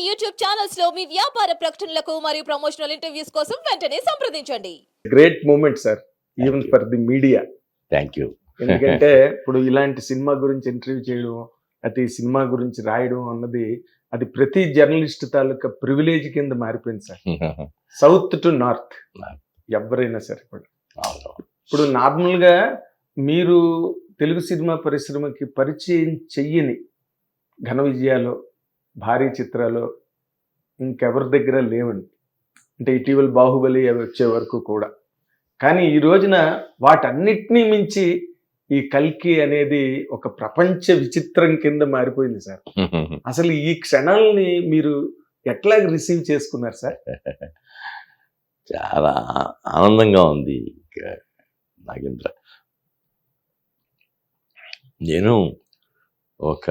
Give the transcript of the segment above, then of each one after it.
YouTube ఛానల్స్లో మీ వ్యాపార ప్రకటనలకు మరియు ప్రమోషనల్ ఇంటర్వ్యూస్ కోసం వెంటనే సంప్రదించండి. Great moment sir even for the media thank you ఎందుకంటే ఇప్పుడు ఇలాంటి సినిమా గురించి ఇంటర్వ్యూ చేయడం అది సినిమా గురించి రాయడం అన్నది అది ప్రతి జర్నలిస్ట్ తాలూకా ప్రివిలేజ్ కింద మారిపోయింది సార్ సౌత్ టు నార్త్. ఎవరైనా సరే ఇప్పుడు ఇప్పుడు నార్మల్గా మీరు తెలుగు సినిమా పరిశ్రమకి పరిచయం చెయ్యని ఘన విజయాలు భారీ చిత్రాలు ఇంకెవరి దగ్గర లేవండి. అంటే ఇటీవల బాహుబలి అవి వచ్చే వరకు కూడా. కానీ ఈ రోజున వాటన్నిటినీ మించి ఈ కల్కి అనేది ఒక ప్రపంచ విచిత్రం కింద మారిపోయింది సార్. అసలు ఈ క్షణాలని మీరు ఎట్లా రిసీవ్ చేసుకున్నారు సార్? చాలా ఆనందంగా ఉంది నాగేంద్ర. నేను ఒక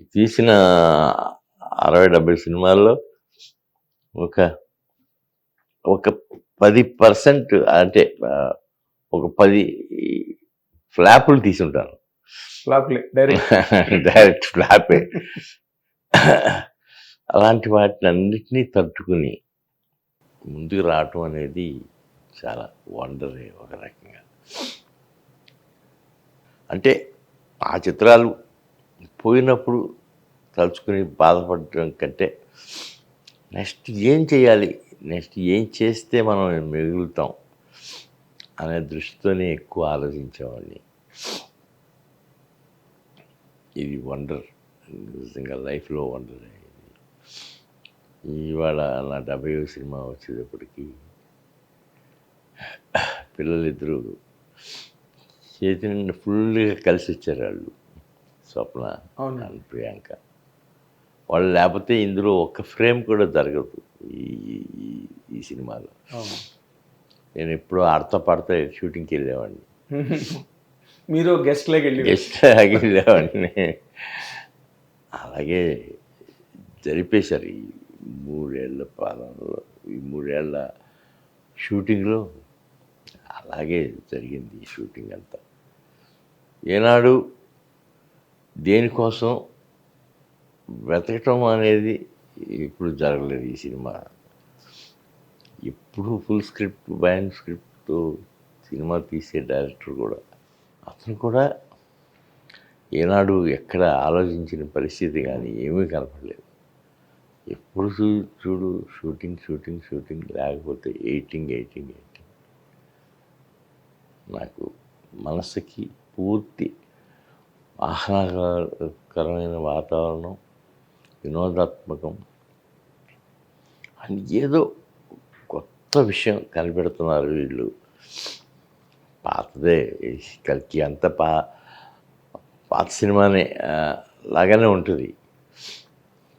తీసిన అరవై డెబ్బై సినిమాల్లో ఒక ఒక పది పర్సెంట్ అంటే ఒక పది ఫ్లాపులు తీసుంటాను. ఫ్లాప్లే డైరెక్ట్. డైరెక్ట్ ఫ్లాపే. అలాంటి వాటిని అన్నిటినీ తట్టుకుని ముందుకు రావటం అనేది చాలా వండరే ఒక రకంగా. అంటే ఆ చిత్రాలు పోయినప్పుడు తలుచుకుని బాధపడటం కంటే నెక్స్ట్ ఏం చేయాలి? నెక్స్ట్ ఏం చేస్తే మనం మిగులుతాం? అనే దృష్టితోనే ఎక్కువ ఆలోచించేవాడిని. ఇది వండర్. నిజంగా లైఫ్లో వండర్ ఇవాళ నా డెబ్బై సినిమా వచ్చేటప్పటికి పిల్లలిద్దరూ చేతి నిండా ఫుల్గా కలిసి వచ్చారు వాళ్ళు. స్వప్న అవును. అండ్ ప్రియాంక. వాళ్ళు లేకపోతే ఇందులో ఒక్క ఫ్రేమ్ కూడా జరగదు ఈ ఈ- సినిమాలో. నేను ఎప్పుడూ ఆడతా పాడతా షూటింగ్కి వెళ్ళేవాడిని. మీరు గెస్ట్ లాగా వెళ్ళి గెస్ట్ లాగా వెళ్ళేవాడిని. అలాగే జరిపేశారు ఈ మూడేళ్ళ పాలనలో ఈ మూడేళ్ళ షూటింగ్లో. అలాగే జరిగింది ఈ షూటింగ్ అంతా. ఏనాడు దేనికోసం వెతకటం అనేది ఇప్పుడు జరగలేదు ఈ సినిమా. ఎప్పుడు ఫుల్ స్క్రిప్ట్ బ్యాండ్ స్క్రిప్ట్తో సినిమా తీసే డైరెక్టర్ కూడా. అతను కూడా ఏనాడు ఎక్కడ ఆలోచించిన పరిస్థితి కానీ ఏమీ కనపడలేదు. ఎప్పుడు చూ చూడు షూటింగ్ షూటింగ్ షూటింగ్ లేకపోతే ఎయిటింగ్ ఎయిటింగ్ ఎయిటింగ్ నాకు మనసుకి పూర్తి ఆహ్లాదకరమైన వాతావరణం వినోదాత్మకం. అని ఏదో కొత్త విషయం కనిపెడుతున్నారు వీళ్ళు. పాతదే ఈ కల్కి అంత పా పాత సినిమానే లాగానే ఉంటుంది.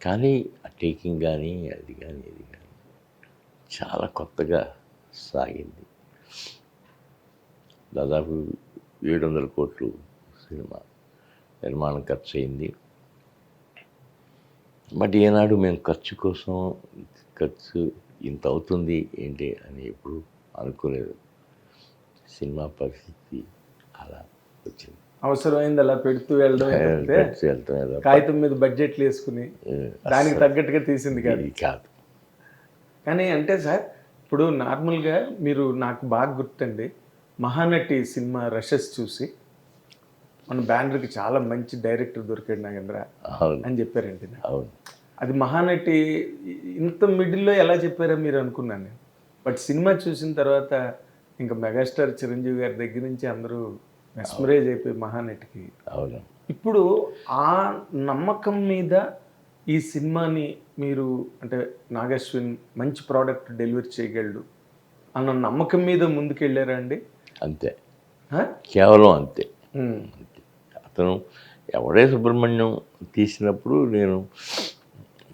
కానీ ఆ టేకింగ్ కానీ అది కానీ ఇది కానీ చాలా కొత్తగా సాగింది. దాదాపు ఏడు వందల కోట్లు సినిమా. నిర్మాణం ఖర్చు అయింది బట్ ఏనాడు మేము ఖర్చు కోసం ఖర్చు ఇంత అవుతుంది ఏంటి అని ఎప్పుడు అనుకోలేదు. సినిమా పరిస్థితి అలా వచ్చింది. అవసరమైంది అలా పెడుతూ వెళ్ళడం కాగితం మీద బడ్జెట్లు వేసుకుని దానికి తగ్గట్టుగా తీసింది కాదు. కాదు. కానీ అంటే సార్ ఇప్పుడు నార్మల్గా మీరు నాకు బాగా గుర్తండి. మహానటి సినిమా రషెస్ చూసి మన బ్యానర్కి చాలా మంచి డైరెక్టర్ దొరికాడు నాగేంద్ర అని చెప్పారండి. అవును. అది మహానటి ఇంత మిడిల్లో ఎలా చెప్పారో మీరు అనుకున్నాను నేను. బట్ సినిమా చూసిన తర్వాత ఇంకా మెగాస్టార్ చిరంజీవి గారి దగ్గర నుంచి అందరూ మెస్మరైజ్ అయిపోయి మహానటికి. అవును. ఇప్పుడు ఆ నమ్మకం మీద ఈ సినిమాని మీరు అంటే నాగశ్విన్ మంచి ప్రోడక్ట్ డెలివరీ చేయగలడు అన్న నమ్మకం మీద ముందుకెళ్ళారా అండి? అంతే? కేవలం అంతే. అతను ఎవడే సుబ్రహ్మణ్యం తీసినప్పుడు నేను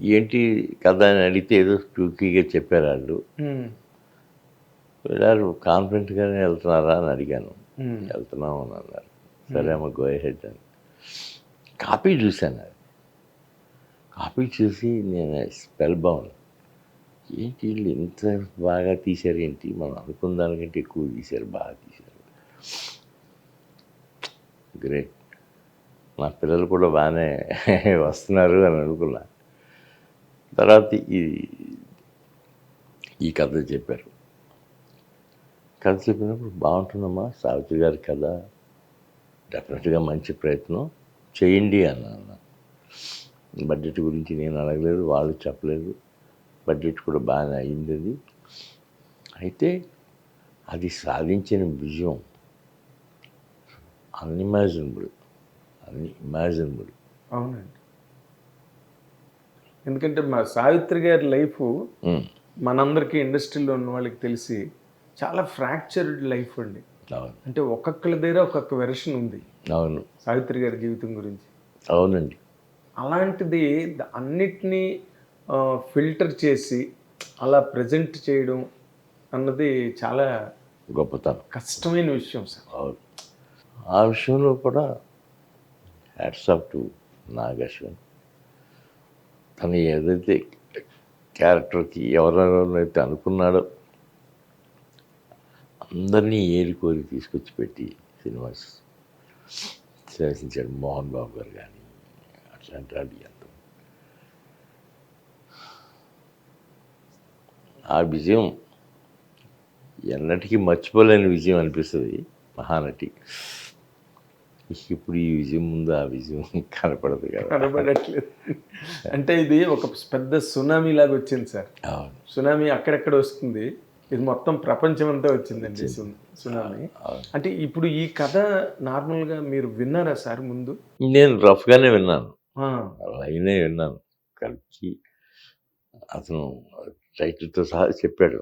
ఏంటి కథ అని అడిగితే ఏదో టూకీగా చెప్పారు వాళ్ళు. వెళ్ళారు కాన్ఫిడెంట్గానే వెళ్తున్నారా? అని అడిగాను. ఉమ్. వెళ్తున్నాం అని అన్నారు సరే అమ్మ గో హెడ్ అని. కాపీ చూశాను అది. కాపీ చూసి నేను స్పెల్ బౌన్ ఏంటి వీళ్ళు ఇంత బాగా తీశారు ఏంటి? మనం అనుకున్న దానికంటే ఎక్కువ తీశారు బాగా తీశారు. గ్రేట్. నా పిల్లలు కూడా బాగానే వస్తున్నారు అని అనుకున్నా. తర్వాత ఈ ఈ కథ చెప్పారు. కథ చెప్పినప్పుడు బాగుంటుందమ్మా సావిత్రి గారి కథ. డెఫినెట్గా మంచి ప్రయత్నం. చేయండి అన్నాను బడ్జెట్ గురించి నేను అడగలేదు వాళ్ళు చెప్పలేదు. బడ్జెట్ కూడా బాగానే అయింది అది. అయితే అది సాధించిన విజయం అన్ఇమాజినబుల్. అన్ఇమాజినబుల్ అవునండి. ఎందుకంటే మా సావిత్రి గారి లైఫ్ మనందరికీ ఇండస్ట్రీలో ఉన్న వాళ్ళకి తెలిసి చాలా ఫ్రాక్చర్డ్ లైఫ్ అండి. అంటే ఒక్కొక్కరి దగ్గర ఒక్కొక్క వెర్షన్ ఉంది. అవును. సావిత్రి గారి జీవితం గురించి. అవునండి. అలాంటిది ద- అన్నిటినీ ఫిల్టర్ చేసి అలా ప్రజెంట్ చేయడం అన్నది చాలా గొప్పతనం. కష్టమైన విషయం సార్. అవును. ఆ విషయంలో కూడా హ్యాట్స్ ఆఫ్ టు నాగశ్వన్ తను ఏదైతే క్యారెక్టర్కి ఎవరెవరైతే అనుకున్నాడో అందరినీ ఏరికోరి తీసుకొచ్చి పెట్టి సినిమాస్ శాసించాడు మోహన్ బాబు గారు కానీ అట్లాంటి వాళ్ళు ఎంత. ఆ విజయం ఎన్నటికీ మర్చిపోలేని విజయం అనిపిస్తుంది మహానటి. ఇప్పుడు ఈ విజయం ముందు ఆ విజయం కనపడదు కదా. కనబడట్లేదు అంటే ఇది ఒక పెద్ద సునామీ లాగా వచ్చింది సార్. సునామీ అక్కడెక్కడ వస్తుంది? ఇది మొత్తం ప్రపంచం అంతా వచ్చిందండి సునామీ. అంటే ఇప్పుడు ఈ కథ నార్మల్గా మీరు విన్నారా సార్ ముందు? నేను రఫ్గానే విన్నాను. లైనే విన్నాను. కలిసి అతను టైటిల్తో సహా చెప్పాడు.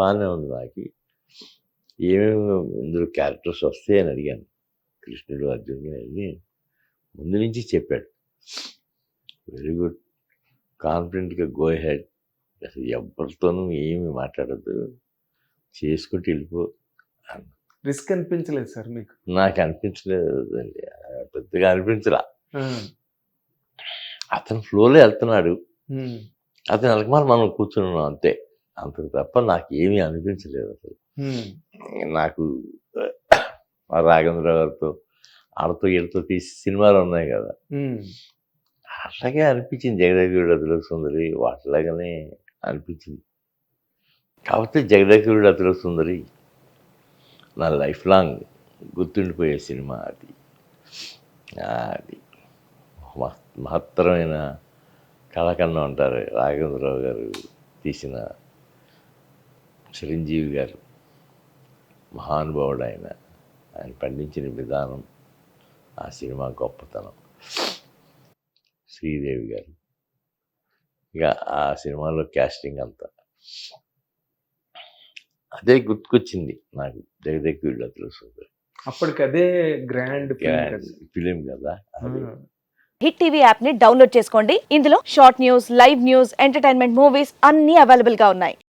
బాగానే ఉంది నాకు. ఏమేమి ఇందులో క్యారెక్టర్స్ వస్తాయి అని అడిగాను. కృష్ణుడు అర్జునుడు అని ముందు నుంచి చెప్పాడు. వెరీ గుడ్ కాన్ఫిడెంట్గా గో హెడ్ అసలు ఎవరితోనూ ఏమి మాట్లాడద్దు. చేసుకుంటూ వెళ్ళిపో అన్న. రిస్క్ అనిపించలేదు సార్ మీకు? నాకు అనిపించలేదు అండి పెద్దగా అనిపించలా. అతను ఫ్లోలో వెళ్తున్నాడు. అతను వెనకమాల మనం కూర్చున్నాం అంతే. అంతకు తప్ప నాకు ఏమీ అనిపించలేదు అసలు. నాకు రాఘవేంద్ర గారితో ఆడతో వీళ్ళతో తీసి సినిమాలు ఉన్నాయి కదా. అట్లాగే అనిపించింది. జగదేగుడు అతిలో సుందరి వాటిలాగానే అనిపించింది. కాకపోతే జగదేగుడు అతిలో సుందరి నా లైఫ్ లాంగ్ గుర్తుండిపోయే సినిమా అది. అది మహ- మహత్తరమైన కళకన్నా ఉంటారు రాఘవేంద్రరావు గారు తీసిన చిరంజీవి గారు. మహానుభావుడు ఆయన ఆయన పండించిన విధానం ఆ సినిమా గొప్పతనం. శ్రీదేవి గారు. ఇక ఆ సినిమాలో క్యాస్టింగ్ అంతా. అదే గుర్తుకొచ్చింది నాకు. జగదెక్కి తెలుస్తుంది అప్పటికి అదే గ్రాండ్ ఫిలిం కదా. అది. హిట్ టీవీ యాప్ని డౌన్లోడ్ చేసుకోండి. ఇందులో short news live news entertainment movies అన్ని అవైలబుల్గా ఉన్నాయి.